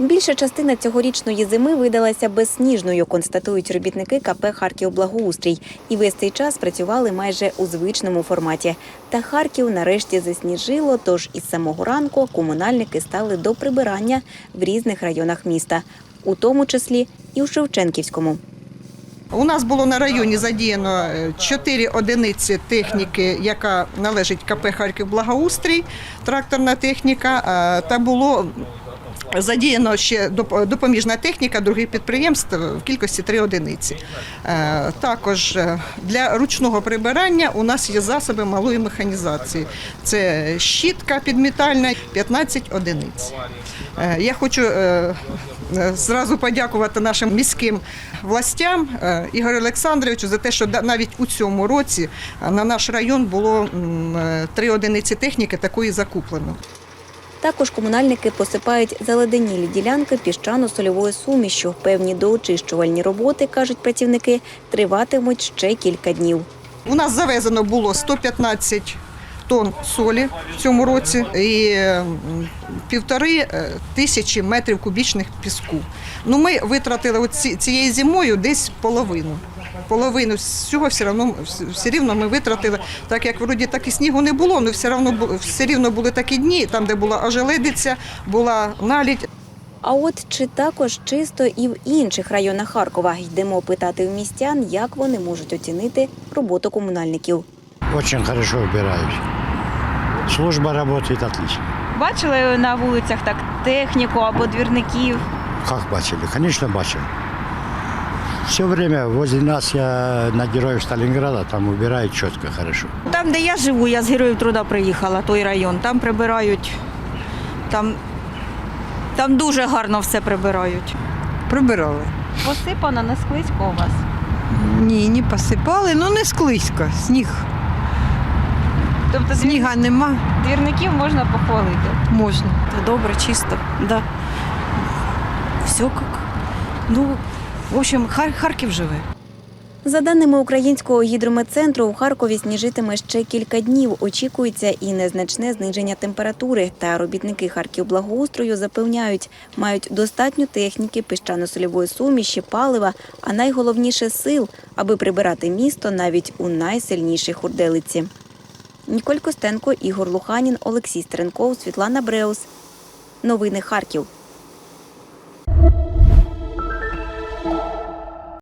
Більша частина цьогорічної зими видалася безсніжною, констатують робітники КП Харків Благоустрій. І весь цей час працювали майже у звичному форматі. Та Харків нарешті засніжило, тож із самого ранку комунальники стали до прибирання в різних районах міста, у тому числі і у Шевченківському. У нас було на районі задіяно е, чотири одиниці техніки, яка належить КП Харків Благоустрій, тракторна техніка, е, та було задіяно ще допоміжна техніка других підприємств в кількості три одиниці. Е, Також е, для ручного прибирання у нас є засоби малої механізації. Це щітка підмітальна, 15 одиниць. Е, Я хочу зразу подякувати нашим міським властям Ігорю Олександровичу за те, що навіть у цьому році на наш район було три одиниці техніки такої закуплено. Також комунальники посипають заледенілі ділянки піщано-сольовою сумішю. Певні доочищувальні роботи, кажуть працівники, триватимуть ще кілька днів. У нас завезено було 115 тонн солі в цьому році і півтори е, тисячі метрів кубічних піску. Ну, ми витратили цією зимою десь половину. Половину з цього все одно все рівно ми витратили, так як вроді так і снігу не було, але все одно все рівно були такі дні, там, де була ожеледиця, була налідь. А от чи також чисто і в інших районах Харкова йдемо питати в містян, як вони можуть оцінити роботу комунальників. Очень хорошо убирают. Служба работает отлично. Бачили на вулицях так техніку або двірників. Как бачили? Конечно, бачили. Все время возле нас, я на Героев Сталинграда, там убирают четко, хорошо. Там, де я живу, я з Героїв Труда приїхала, той район. Там прибирають. Там, там дуже гарно все прибирають. Прибирали. Посипано, не склизько у вас. Ні, не посипали, ну не склизько. Сніг. Тобто Сніга нема, двірників можна похвалити. можна. Добре, чисто, да. Все как. Ну, в общем, Хар- Харків живе. За даними українського гідрометцентру, у Харкові сніжитиме ще кілька днів. Очікується і незначне зниження температури. Та робітники Харківблагоустрою запевняють, мають достатньо техніки, піщано-сольової суміші, палива, а найголовніше сил, аби прибирати місто навіть у найсильнішій хурделиці. Ніколь Костенко, Ігор Луханін, Олексій Стренков, Світлана Бреус. Новини Харків.